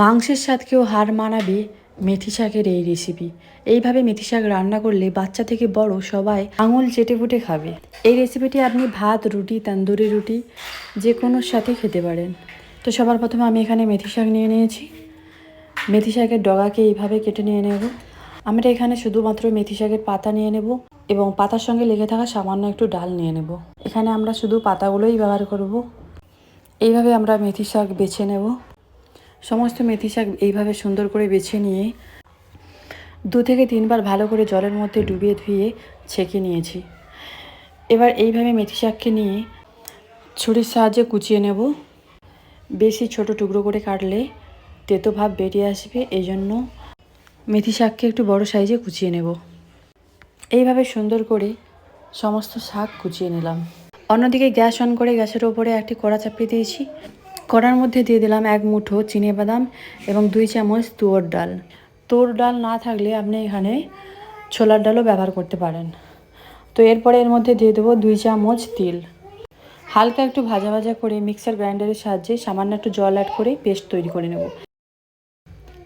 মাংসের স্বাদকেও হার মানাবে মেথি শাকের এই রেসিপি এইভাবে মেথি শাক রান্না করলে বাচ্চা থেকে বড় সবাই আঙুল চেটে ফুটে খাবে। এই রেসিপিটি আপনি ভাত, রুটি, তন্দুরি রুটি যে কোনো সাথে খেতে পারেন। তো সবার প্রথমে আমি এখানে মেথি শাক নিয়ে নিয়েছি। মেথি শাকের ডগাকে এইভাবে কেটে নিয়ে নেব। আমরা এখানে শুধুমাত্র মেথি শাকের পাতা নিয়ে নেব এবং পাতার সঙ্গে লেগে থাকা সামান্য একটু ডাল নিয়ে নেব। এখানে আমরা শুধু পাতাগুলোই ব্যবহার করব। এইভাবে আমরা মেথি শাক বেছে নেব। সমস্ত মেথি শাক এইভাবে সুন্দর করে বেছে নিয়ে দু থেকে তিনবার ভালো করে জলের মধ্যে ডুবিয়ে ধুয়ে ছেঁকে নিয়েছি। এবার এইভাবে মেথি শাককে নিয়ে ছুরির সাহায্যে কুচিয়ে নেব। বেশি ছোট টুকরো করে কাটলে তেতো ভাব বেরিয়ে আসবে এই জন্য মেথি শাককে একটু বড় সাইজে কুচিয়ে নেব। এইভাবে সুন্দর করে সমস্ত শাক কুচিয়ে নিলাম। অন্যদিকে গ্যাস অন করে গ্যাসের ওপরে একটি কড়া চাপিয়ে দিয়েছি। কড়ার মধ্যে দিয়ে দিলাম এক মুঠো বাদাম এবং দুই চামচ তুয়োর ডাল। তুয়োর ডাল না থাকলে আপনি এখানে ছোলার ডালও ব্যবহার করতে পারেন। তো এরপরে এর মধ্যে দিয়ে দেবো দুই চামচ তিল। হালকা একটু ভাজা ভাজা করে মিক্সার গ্রাইন্ডারের সাহায্যে সামান্য একটু জল অ্যাড করে পেস্ট তৈরি করে নেব।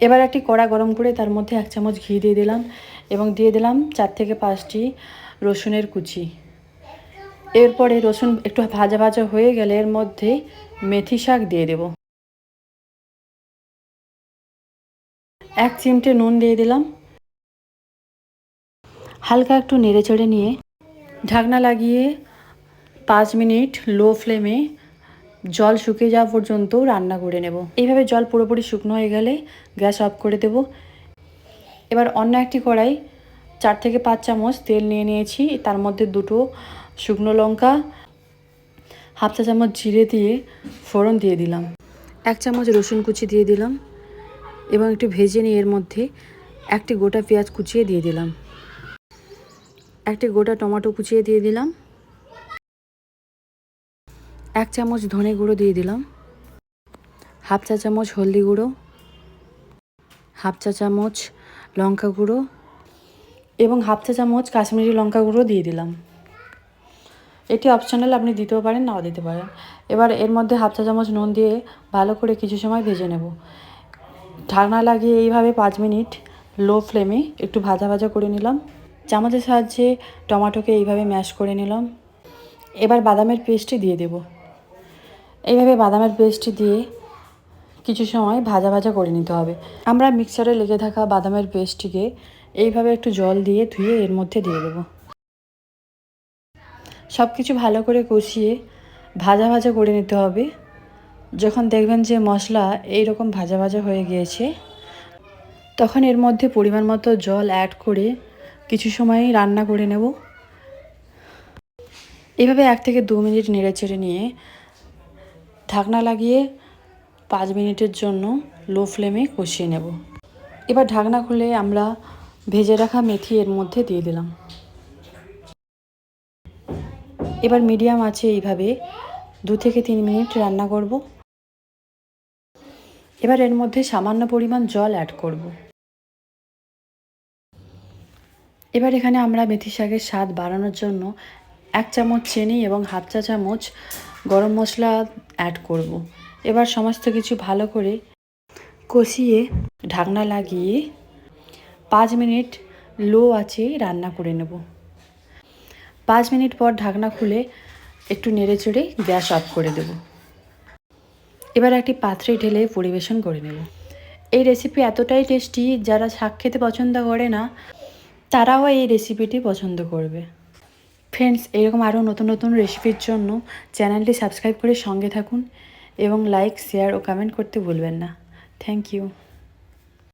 এবার একটি কড়া গরম করে তার মধ্যে এক চামচ ঘি দিয়ে দিলাম এবং দিয়ে দিলাম চার থেকে পাঁচটি রসুনের কুচি। এরপরে রসুন একটু ভাজা ভাজা হয়ে গেলে এর মধ্যে মেথি শাক দিয়ে দেব। এক চিমটে নুন দিয়ে দিলাম। হালকা একটু নেড়ে চেড়ে নিয়ে ঢাকনা লাগিয়ে পাঁচ মিনিট লো ফ্লেমে জল শুকিয়ে যাওয়া পর্যন্ত রান্না করে নেব। এইভাবে জল পুরোপুরি শুকনো হয়ে গেলে গ্যাস অফ করে দেব। এবার অন্য একটি কড়াই চার থেকে পাঁচ চামচ তেল নিয়ে নিয়েছি। তার মধ্যে দুটো শুকনো লঙ্কা হাফ চা চামচ জিরে দিয়ে ফোড়ন দিয়ে দিলাম। এক চামচ রসুন কুচি দিয়ে দিলাম এবং একটু ভেজে নিয়ে এর মধ্যে একটি গোটা পেঁয়াজ কুচিয়ে দিয়ে দিলাম। একটি গোটা টমেটো কুচিয়ে দিয়ে দিলাম। এক চামচ ধনে গুঁড়ো দিয়ে দিলাম। হাফ চা চামচ হলদি গুঁড়ো। হাফ চা চামচ লঙ্কা গুঁড়ো এবং হাফ চা চামচ কাশ্মীরি লঙ্কা গুঁড়ো দিয়ে দিলাম। এটি অপশনাল আপনি দিতেও পারেন, নাও দিতে পারেন। এবার এর মধ্যে হাফ চা চামচ নুন দিয়ে ভালো করে কিছু সময় ভেজে নেব। ঢাকনা লাগিয়ে এইভাবে পাঁচ মিনিট লো ফ্লেমে একটু ভাজা ভাজা করে নিলাম। চামচের সাহায্যে টমাটোকে এইভাবে ম্যাশ করে নিলাম। এবার বাদামের পেস্টটি দিয়ে দেব। এইভাবে বাদামের পেস্টটি দিয়ে কিছু সময় ভাজা ভাজা করে নিতে হবে। আমরা মিক্সারে লেগে থাকা বাদামের পেস্টটিকে এইভাবে একটু জল দিয়ে ধুয়ে এর মধ্যে দিয়ে দেবো। সব কিছু ভালো করে কষিয়ে ভাজা ভাজা করে নিতে হবে। যখন দেখবেন যে মশলা এই রকম ভাজা ভাজা হয়ে গিয়েছে, তখন এর মধ্যে পরিমাণ মতো জল অ্যাড করে কিছু সময় রান্না করে নেব। এভাবে এক থেকে দু মিনিট নেড়ে চেড়ে নিয়ে ঢাকনা লাগিয়ে পাঁচ মিনিটের জন্য লো ফ্লেমে কষিয়ে নেব। এবার ঢাকনা খুলে আমরা ভেজে রাখা মেথি এর মধ্যে দিয়ে দিলাম। এবার মিডিয়াম আছে এইভাবে দু থেকে তিন মিনিট রান্না করব। এবার এর মধ্যে সামান্য পরিমাণ জল অ্যাড করব। এবার এখানে আমরা মেথি শাকের স্বাদ বাড়ানোর জন্য এক চামচ চিনি এবং হাফ চা চামচ গরম মশলা অ্যাড করব। এবার সমস্ত কিছু ভালো করে কষিয়ে ঢাকনা লাগিয়ে পাঁচ মিনিট লো আছে রান্না করে নেব। পাঁচ মিনিট পর ঢাকনা খুলে একটু নেড়ে চেড়ে গ্যাস অফ করে দেব। এবার একটি পাত্রে ঢেলে পরিবেশন করে নেব। এই রেসিপি এতটাই টেস্টি যারা শাক খেতে পছন্দ করে না, তারাও এই রেসিপিটি পছন্দ করবে। ফ্রেন্ডস এরকম আরও নতুন নতুন রেসিপির জন্য চ্যানেলটি সাবস্ক্রাইব করে সঙ্গে থাকুন এবং লাইক শেয়ার ও কমেন্ট করতে ভুলবেন না। Thank you